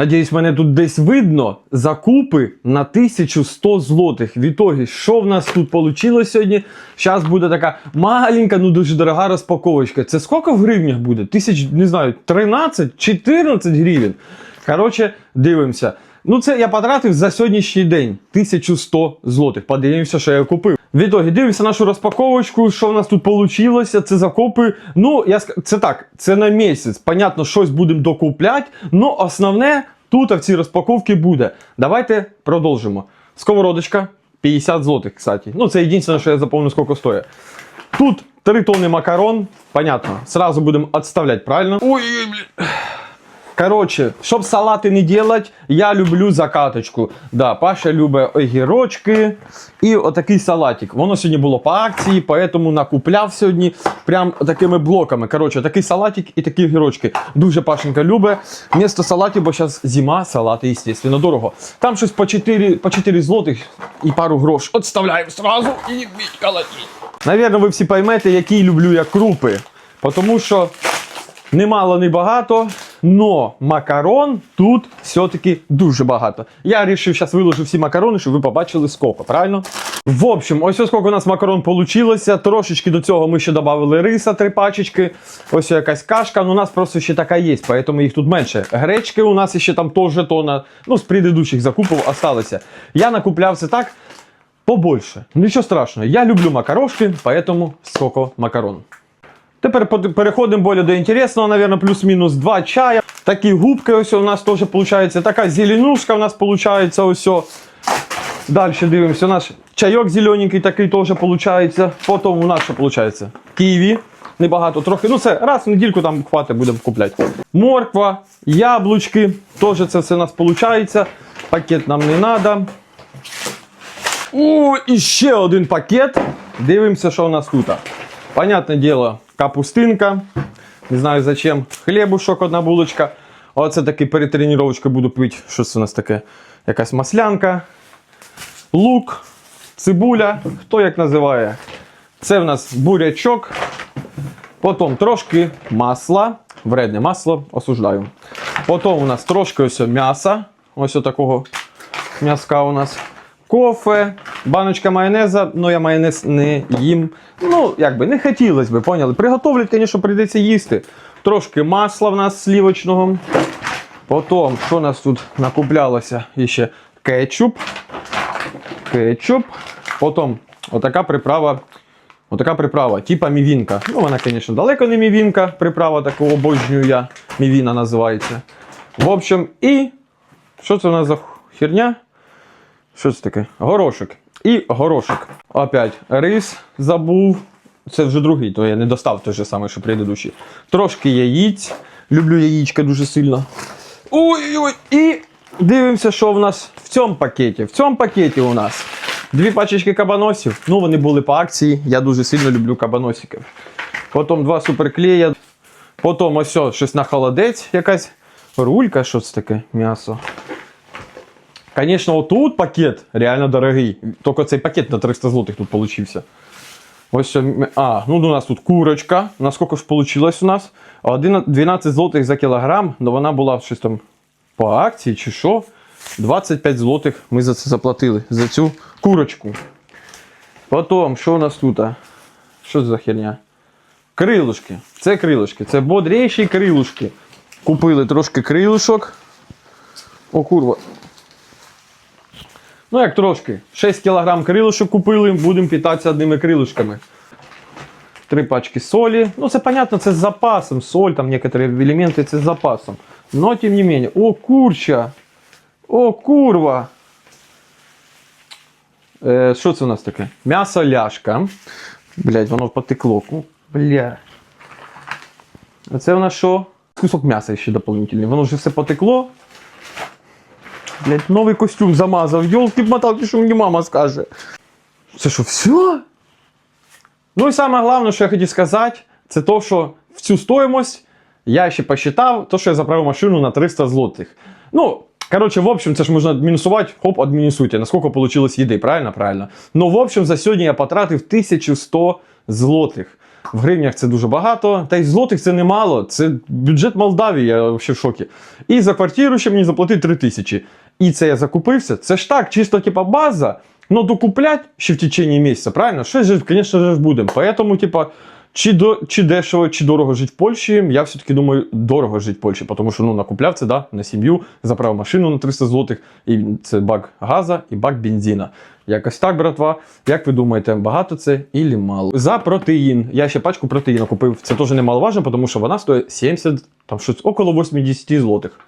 Надіюсь, мене тут десь видно. Закупи на 1100 злотих. В ітогі, що в нас тут вийшло сьогодні? Зараз буде така маленька, ну дуже дорога розпаковочка. Це скільки в гривнях буде? Тисяч, не знаю, 13, 14 гривень. Коротше, дивимося. Ну, це я потратив за сьогоднішній день 1100 злотих. Подивимося, що я купив. В ітогі дивимося нашу розпаковочку, що в нас тут вийшло. Це закупи. Ну, я це так, це на місяць. Понятно, щось будемо докупляти. Ну, основне тут в цій розпаковці буде. Давайте продовжимо. Сковородочка 50 злотих, кстати. Ну, це єдине, що я запомню, скільки стоїть. Тут 3 тонни макарон. Понятно. Сразу будемо відставляти, правильно? Ой, блін. Коротше, щоб салати не делать, я люблю закаточку. Да, Паша любить огірочки і отакий салатик. Воно сьогодні було по акції, поэтому накупляв сьогодні прям такими блоками. Коротше, такий салатик і такі огірочки. Дуже Пашенька любить. Вместо салатів, бо зараз зима, салати, естественно, дорого. Там щось по 4, по 4 злотих і пару грош. Отставляємо сразу і колотіть. Навірно, ви всі поймете, які люблю я крупи. Тому що Немало, не багато, но макарон тут все-таки дуже багато. Я вирішив, зараз виложу всі макарони, щоб ви побачили скільки, правильно? В общем, ось ось скільки у нас макарон получилося. Трошечки до цього ми ще додали риса, три пачечки. Ось якась кашка, ну у нас просто ще така є, поэтому їх тут менше. Гречки у нас ще там теж тона, ну з предыдущих закупів осталося. Я накупляв це так побольше. Нічого страшного, я люблю макарошки, поэтому скільки макарон. Тепер переходимо більше до інтересного, наверное, плюс-мінус два чая. Такі губки ось у нас теж виходить. Така зеленушка у нас виходить ось. Далі дивимося. У нас чайок зелененький такий теж виходить. Потім у нас що виходить? Києві. Небагато трохи. Ну це раз в недільку там хватить, будемо купляти. Морква, яблучки. Теж це все у нас виходить. Пакет нам не треба. О, і ще один пакет. Дивимося, що у нас тут. Понятне діло, капустинка. Не знаю зачем. Хлібушок, одна булочка. Оце такий перед тренувачкою буду пити. Що це у нас таке? Якась маслянка, лук, цибуля. Хто як називає? Це в нас бурячок. Потім трошки масла. Вредне масло, осуждаю. Потім у нас трошки ось м'яса. Ось такого м'яска у нас. Кофе, баночка майонеза, ну я майонез не їм. Ну, якби не хотілося б, поняли? Приготовлять, звісно, прийдеться їсти. Трошки масла в нас слівочного. Потім, що у нас тут накуплялося? І ще кетчуп. Кетчуп. Потім отака приправа. Отака приправа, типа мівінка. Ну, вона, звісно, далеко не мівінка. Приправа таку обожнюю я. Мівіна називається. В общем, і що це у нас за херня? Що це таке? Горошок. І горошок. Опять рис забув. Це вже другий, то я не достав той же самий, що предыдущий. Трошки яїць. Люблю яєчка дуже сильно. Ой-ой! І дивимося, що в нас в цьому пакеті. В цьому пакеті у нас дві пачечки кабаносів. Ну, вони були по акції. Я дуже сильно люблю кабаносиків. Потім два суперклея. Потім ось щось на холодець, якась рулька, що це таке? М'ясо. Конечно, отут пакет реально дорогий. Тільки цей пакет на 300 злотих тут получився. Ось, а, ну у нас тут курочка. Наскільки ж вийшло у нас? 12 злотих за кілограм, але вона була щось там по акції чи що. 25 злотих ми за це заплатили, за цю курочку. Потім, що у нас тут? Що це за херня? Крилушки. Це крилушки. Це бодріші крилушки. Купили трошки крилушок. О, курва. Ну, як трошки. 6 кг крилишок купили, будемо питатися одними крилишками. Три пачки солі. Ну, це понятно, це з запасом. Соль, там некоторі елементи це з запасом. Но тим не менее. О, курча! О, курва! Е, що це у нас таке? М'ясо ляшка. Блять, воно потекло. Бля. А це у нас що? Кусок м'яса ще дополнительний. Воно вже все потекло. Блять, новий костюм замазав. Йолки моталки що мені мама скаже. Це що, все? Ну і саме головне, що я хотів сказати, це то, що в цю стоїмость я ще посчитав, то, що я заправив машину на 300 злотих. Ну, коротше, в общем, це ж можна мінусувати, хоп, адмінусуйте, наскільки вийшло їди, правильно? Правильно. Ну, в общем, за сьогодні я потратив 1100 злотих. В гривнях це дуже багато, та й злотих це немало. Це бюджет Молдавії, я взагалі в шокі. І за квартиру ще мені заплатить 3 тисячі. І це я закупився. Це ж так, чисто типа база. але докуплять ще в течение місяця, правильно? Щось звісно ж, будемо. Поэтому, типа, чи, до, чи дешево, чи дорого жити в Польщі, я все-таки думаю, дорого жити в Польщі, тому що ну, накупляв це да, на сім'ю, заправив машину на 300 злотих, і це бак газа і бак бензина. Якось так, братва. Як ви думаєте, багато це ілі мало? За протеїн. Я ще пачку протеїну купив. Це теж немаловажно, тому що вона стоїть 70, там щось около 80 злотих.